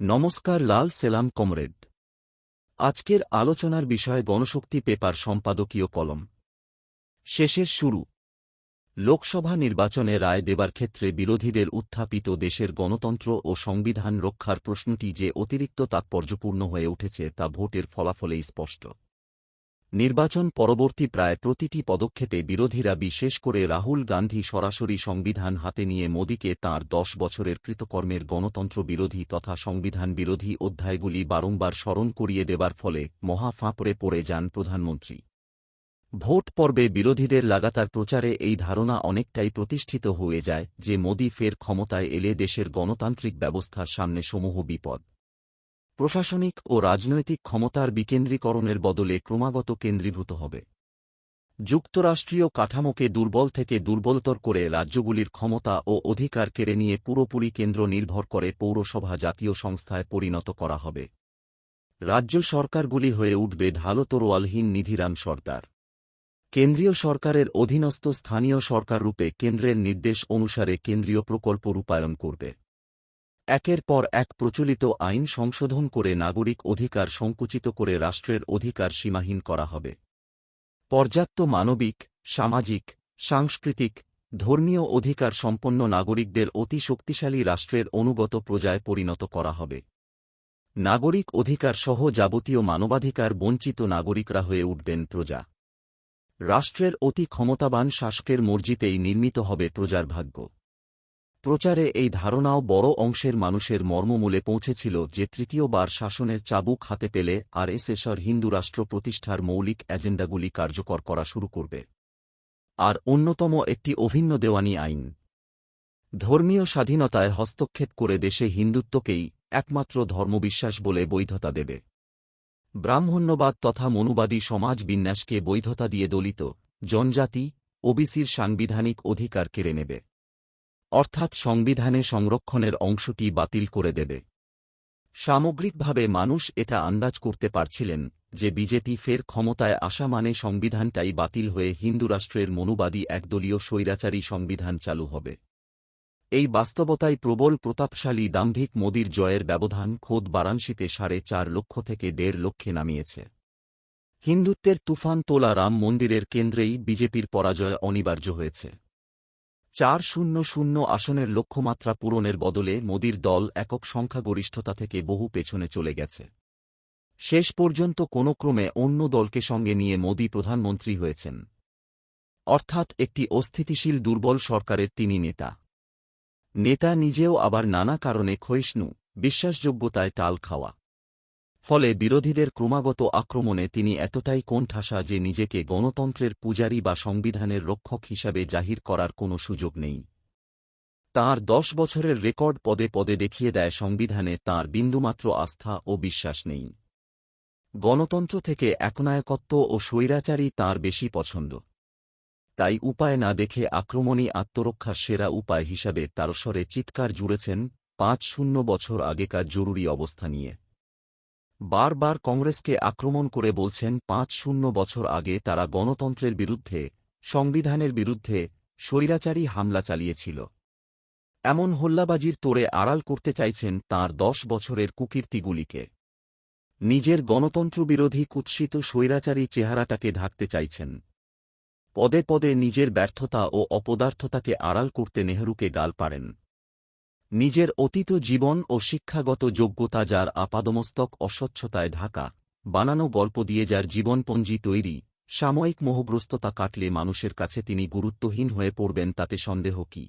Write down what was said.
নমস্কার লাল সেলাম কমরেড। আজকের আলোচনার বিষয় গণশক্তি পেপার সম্পাদকীয় কলম। শেষের শুরু। লোকসভা নির্বাচনে রায় দেবার ক্ষেত্রে বিরোধীদের উত্থাপিত দেশের গণতন্ত্র ও সংবিধান রক্ষার প্রশ্নটি যে অতিরিক্ত তাৎপর্যপূর্ণ হয়ে উঠেছে তা ভোটের ফলাফলেই স্পষ্ট। নির্বাচন পরবর্তী প্রায় প্রতিটি পদক্ষেপে বিরোধীরা বিশেষ করে রাহুল গান্ধী সরাসরি সংবিধান হাতে নিয়ে মোদীকে তাঁর দশ বছরের কৃতকর্মের গণতন্ত্র বিরোধী তথা সংবিধান বিরোধী অধ্যায়গুলি বারংবার স্মরণ করিয়ে দেবার ফলে মহা ফাঁপড়ে পড়ে যান প্রধানমন্ত্রী। ভোট পর্বে বিরোধীদের লাগাতার প্রচারে এই ধারণা অনেকটাই প্রতিষ্ঠিত হয়ে যায় যে মোদী ফের ক্ষমতায় এলে দেশের গণতান্ত্রিক ব্যবস্থার সামনে সমূহ বিপদ। প্রশাসনিক ও রাজনৈতিক ক্ষমতার বিকেন্দ্রীকরণের বদলে ক্রমাগত কেন্দ্রীভূত হবে। যুক্তরাষ্ট্রীয় কাঠামোকে দুর্বল থেকে দুর্বলতর করে রাজ্যগুলির ক্ষমতা ও অধিকার কেড়ে নিয়ে পুরোপুরি কেন্দ্র নির্ভর করে পৌরসভা জাতীয় সংস্থায় পরিণত করা হবে। রাজ্য সরকারগুলি হয়ে উঠবে ঢালো তরোয়ালহীন নিধিরাম সরকার কেন্দ্রীয় সরকারের অধীনস্থ স্থানীয় সরকার রূপে কেন্দ্রের নির্দেশ অনুসারে কেন্দ্রীয় প্রকল্প রূপায়ণ করবে। একের পর এক প্রচলিত আইন সংশোধন করে নাগরিক অধিকার সংকুচিত করে রাষ্ট্রের অধিকার সীমাহীন করা হবে। পর্যাপ্ত মানবিক, সামাজিক, সাংস্কৃতিক, ধর্মীয় অধিকার সম্পন্ন নাগরিকদের অতি শক্তিশালী রাষ্ট্রের অনুগত প্রজায় পরিণত করা হবে। নাগরিক অধিকার সহ যাবতীয় মানবাধিকার বঞ্চিত নাগরিকরা হয়ে উঠবেন প্রজা। রাষ্ট্রের অতি ক্ষমতাবান শাসকের মর্জিতেই নির্মিত হবে প্রজার ভাগ্য। প্রচারে এই ধারণাও বড় অংশের মানুষের মর্মমূলে পৌঁছেছিল যে তৃতীয়বার শাসনের চাবুক হাতে পেলে আর এসএসর হিন্দু রাষ্ট্র প্রতিষ্ঠার মৌলিক এজেন্ডাগুলি কার্যকর করা শুরু করবে। আর অন্যতম একটি অভিন্ন দেওয়ানি আইন। ধর্মীয় স্বাধীনতায় হস্তক্ষেপ করে দেশে হিন্দুত্বকেই একমাত্র ধর্মবিশ্বাস বলে বৈধতা দেবে। ব্রাহ্মণ্যবাদ তথা মনুবাদী সমাজ বিন্যাসকে বৈধতা দিয়ে দলিত জনজাতি ওবিসির সাংবিধানিক অধিকার কেড়ে নেবে। অর্থাৎ সংবিধানে সংরক্ষণের অংশটি বাতিল করে দেবে। সামগ্রিকভাবে মানুষ এটা আন্দাজ করতে পারছিলেন যে বিজেপি ফের ক্ষমতায় আসা মানে সংবিধানটাই বাতিল হয়ে হিন্দু রাষ্ট্রের মনুবাদী একদলীয় স্বৈরাচারী সংবিধান চালু হবে। এই বাস্তবতায় প্রবল প্রতাপশালী দাম্ভিক মোদীর জয়ের ব্যবধান খোদ বারাণসীতে সাড়ে চার লক্ষ থেকে দেড় লক্ষে নামিয়েছে। হিন্দুত্বের তুফান তোলা রাম মন্দিরের কেন্দ্রেই বিজেপির পরাজয় অনিবার্য হয়েছে। চার শূন্য শূন্য আসনের লক্ষ্যমাত্রা পূরণের বদলে মোদির দল একক সংখ্যাগরিষ্ঠতা থেকে বহু পেছনে চলে গেছে। শেষ পর্যন্ত কোনো ক্রমে অন্য দলকে সঙ্গে নিয়ে মোদি প্রধানমন্ত্রী হয়েছেন। অর্থাৎ একটি অস্থিতিশীল দুর্বল সরকারের তিনি নেতা। নেতা নিজেও আবার নানা কারণে ক্ষয়িষ্ণু, বিশ্বাসযোগ্যতায় টাল খাওয়া। ফলে বিরোধীদের ক্রমাগত আক্রমণে তিনি এতটাই কোণঠাসা যে নিজেকে গণতন্ত্রের পূজারী বা সংবিধানের রক্ষক হিসাবে জাহির করার কোনো সুযোগ নেই। তাঁর দশ বছরের রেকর্ড পদে পদে দেখিয়ে দেয় সংবিধানে তাঁর বিন্দুমাত্র আস্থা ও বিশ্বাস নেই। গণতন্ত্র থেকে একনায়কত্ব ও স্বৈরাচারী তাঁর বেশি পছন্দ। তাই উপায় না দেখে আক্রমণী আত্মরক্ষার সেরা উপায় হিসাবে তারস্বরে চিৎকার জুড়েছেন পাঁচ শূন্য বছর আগেকার জরুরি অবস্থা নিয়ে। বারবার কংগ্রেসকে আক্রমণ করে বলছেন, পাঁচ শূন্য বছর আগে তারা গণতন্ত্রের বিরুদ্ধে, সংবিধানের বিরুদ্ধে স্বৈরাচারী হামলা চালিয়েছিল। এমন হোল্লাবাজির তোরে আড়াল করতে চাইছেন তার দশ বছরের কুকীর্তিগুলিকে। নিজের গণতন্ত্রবিরোধী কুৎসিত স্বৈরাচারী চেহারাটাকে ঢাকতে চাইছেন। পদে পদে নিজের ব্যর্থতা ও অপদার্থতাকে আড়াল করতে নেহরুকে গাল পারেন নিজের অতীত জীবন ও শিক্ষাগত যোগ্যতা যার আপাদমস্তক অস্বচ্ছতায় ঢাকা, বানানো গল্প দিয়ে যার জীবনপঞ্জি তৈরি, সাময়িক মোহগ্রস্ততা কাটলে মানুষের কাছে তিনি গুরুত্বহীন হয়ে পড়বেন তাতে সন্দেহ কি?